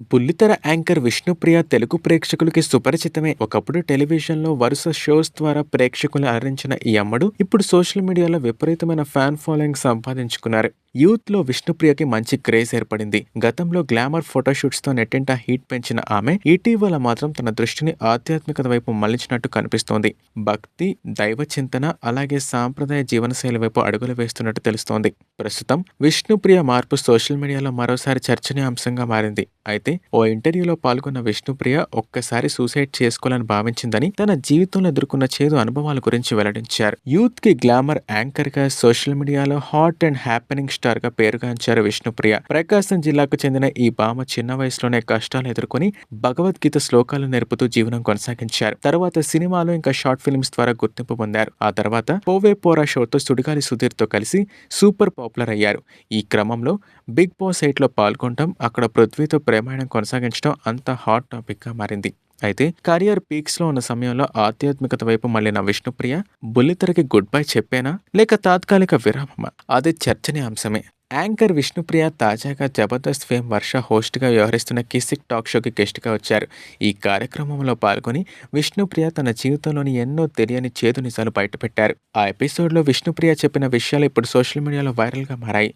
బుల్లితెర యాంకర్ విష్ణుప్రియ తెలుగు ప్రేక్షకులకి సుపరిచితమే. ఒకప్పుడు టెలివిజన్లో వరుస షోస్ ద్వారా ప్రేక్షకులు అలరించిన ఈ అమ్మడు ఇప్పుడు సోషల్ మీడియాలో విపరీతమైన ఫ్యాన్ ఫాలోయింగ్ సంపాదించుకున్నారు. యూత్లో విష్ణుప్రియకి మంచి క్రేజ్ ఏర్పడింది. గతంలో గ్లామర్ ఫోటోషూట్స్తో నెట్టింట హీట్ పెంచిన ఆమె ఇటీవల మాత్రం తన దృష్టిని ఆధ్యాత్మికత వైపు మళ్ళించినట్టు కనిపిస్తోంది. భక్తి దైవ చింతన అలాగే సాంప్రదాయ జీవనశైలి వైపు అడుగులు వేస్తున్నట్టు తెలుస్తోంది. ప్రస్తుతం విష్ణుప్రియ మార్పు సోషల్ మీడియాలో మరోసారి చర్చనీయాంశంగా మారింది. అయితే ఓ ఇంటర్వ్యూలో పాల్గొన్న విష్ణుప్రియ ఒక్కసారి సూసైడ్ చేసుకోవాలని భావించిందని తన జీవితంలో ఎదుర్కొన్న చేదు అనుభవాల గురించి వెల్లడించారు. యూత్కి గ్లామర్ యాంకర్గా సోషల్ మీడియాలో హాట్ అండ్ హ్యాపెనింగ్ స్టార్గా పేరుగాంచారు విష్ణుప్రియ. ప్రకాశం జిల్లాకు చెందిన ఈ భామ చిన్న వయసులోనే కష్టాలు ఎదుర్కొని భగవద్గీత శ్లోకాలు నేర్పుతూ జీవనం కొనసాగించారు. తర్వాత సినిమాలు ఇంకా షార్ట్ ఫిల్మ్స్ ద్వారా గుర్తింపు పొందారు. ఆ తర్వాత పోవే పోరా షోతో సుడిగాలి సుధీర్తో కలిసి సూపర్ పాపులర్ అయ్యారు. ఈ క్రమంలో బిగ్ బాస్ ఎయిట్లో పాల్గొనడం అక్కడ పృథ్వీతో ప్రేమాయణ కొనసాగించడం అంత హాట్ టాపిక్గా మారింది. అయితే కెరియర్ పీక్స్లో ఉన్న సమయంలో ఆధ్యాత్మికత వైపు మళ్ళిన విష్ణుప్రియ బుల్లితెరకి గుడ్ బై చెప్పేనా? లేక తాత్కాలిక విరామమా? అది చర్చనీయాంశమే యాంకర్ విష్ణుప్రియ తాజాగా జబర్దస్త్ ఫేమ్ వర్ష హోస్ట్గా వ్యవహరిస్తున్న కిసిక్ టాక్ షోకి గెస్ట్గా వచ్చారు. ఈ కార్యక్రమంలో పాల్గొని విష్ణుప్రియ తన జీవితంలోని ఎన్నో తెలియని చేదు నిజాలు బయటపెట్టారు. ఆ ఎపిసోడ్లో విష్ణుప్రియ చెప్పిన విషయాలు ఇప్పుడు సోషల్ మీడియాలో వైరల్గా మారాయి.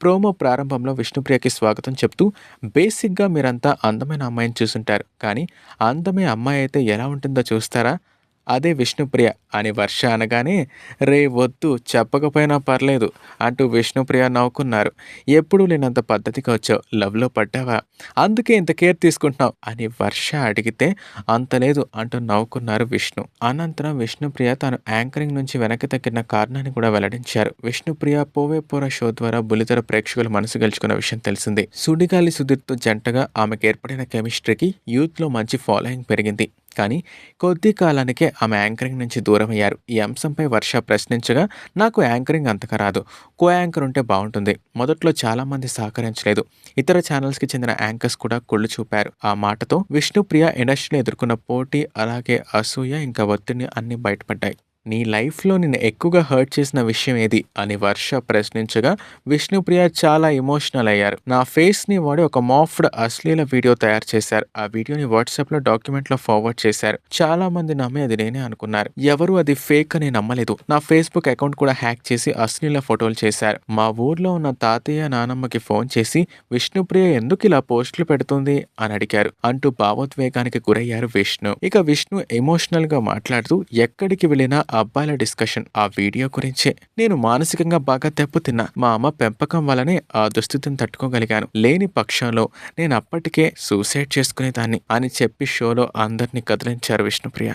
ప్రోమో ప్రారంభంలో విష్ణుప్రియకి స్వాగతం చెప్తూ బేసిక్గా మీరంతా అందమైన అమ్మాయిని చూసుంటారు. కానీ అందమే అమ్మాయి అయితే ఎలా ఉంటుందో చూస్తారా? అదే విష్ణుప్రియ అని వర్ష అనగానే రే వద్దు చెప్పకపోయినా పర్లేదు అంటూ విష్ణుప్రియ నవ్వుకున్నారు. ఎప్పుడూ లేనంత పద్ధతిగా వచ్చావు లవ్లో పడ్డావా? అందుకే ఇంత కేర్ తీసుకుంటున్నావు? అని వర్ష అడిగితే అంత లేదు అంటూ నవ్వుకున్నారు విష్ణు. అనంతరం విష్ణుప్రియ తాను యాంకరింగ్ నుంచి వెనక్కి తగ్గిన కారణాన్ని కూడా వెల్లడించారు. విష్ణుప్రియ పోవేపోరా షో ద్వారా బులితెర ప్రేక్షకుల మనసు గెలుచుకున్న విషయం తెలిసింది. సుడిగాలి సుధీర్తో జంటగా ఆమెకు ఏర్పడిన కెమిస్ట్రీకి యూత్లో మంచి ఫాలోయింగ్ పెరిగింది. కానీ కొద్ది కాలానికే ఆమె యాంకరింగ్ నుంచి దూరం అయ్యారు ఈ అంశంపై వర్ష ప్రశ్నించగా నాకు యాంకరింగ్ అంతగా రాదు. కో యాంకర్ ఉంటే బాగుంటుంది. మొదట్లో చాలామంది సహకరించలేదు. ఇతర ఛానల్స్కి చెందిన యాంకర్స్ కూడా కుళ్ళు చూపారు. ఆ మాటతో విష్ణుప్రియ ఇండస్ట్రీలో ఎదుర్కొన్న పోటీ అలాగే అసూయ ఇంకా ఒత్తిడిని అన్ని బయటపడ్డాయి. నీ లైఫ్లో నిన్ను ఎక్కువగా హర్ట్ చేసిన విషయం ఏది అని వర్ష ప్రశ్నించగా విష్ణుప్రియ చాలా ఎమోషనల్ అయ్యారు. నా ఫేస్ని వాడి ఒక మాఫ్డ్ అశ్లీల వీడియో తయారు చేశారు. ఆ వీడియోని వాట్సాప్లో డాక్యుమెంట్లో ఫార్వర్డ్ చేశారు. చాలా మంది నమ్మి అది నేనే అనుకున్నారు. ఎవరు అది ఫేక్ అని నమ్మలేదు. నా ఫేస్బుక్ అకౌంట్ కూడా హ్యాక్ చేసి అశ్లీల ఫోటోలు చేశారు. మా ఊర్లో ఉన్న తాతయ్య నానమ్మకి ఫోన్ చేసి విష్ణుప్రియ ఎందుకు ఇలా పోస్టులు పెడుతుంది? అని అడిగారు. అంటూ భావోద్వేగానికి గురయ్యారు విష్ణు. ఇక విష్ణు ఎమోషనల్గా మాట్లాడుతూ ఎక్కడికి వెళ్ళినా అబ్బాయిల డిస్కషన్. ఆ వీడియో గురించే నేను మానసికంగా బాగా దెబ్బతిన్నా మా అమ్మ పెంపకం వల్లనే ఆ దుస్థితిని తట్టుకోగలిగాను. లేని పక్షంలో నేను అప్పటికే సూసైడ్ చేసుకునేదాన్ని అని చెప్పి షోలో అందరినీ కదిలించారు విష్ణుప్రియ.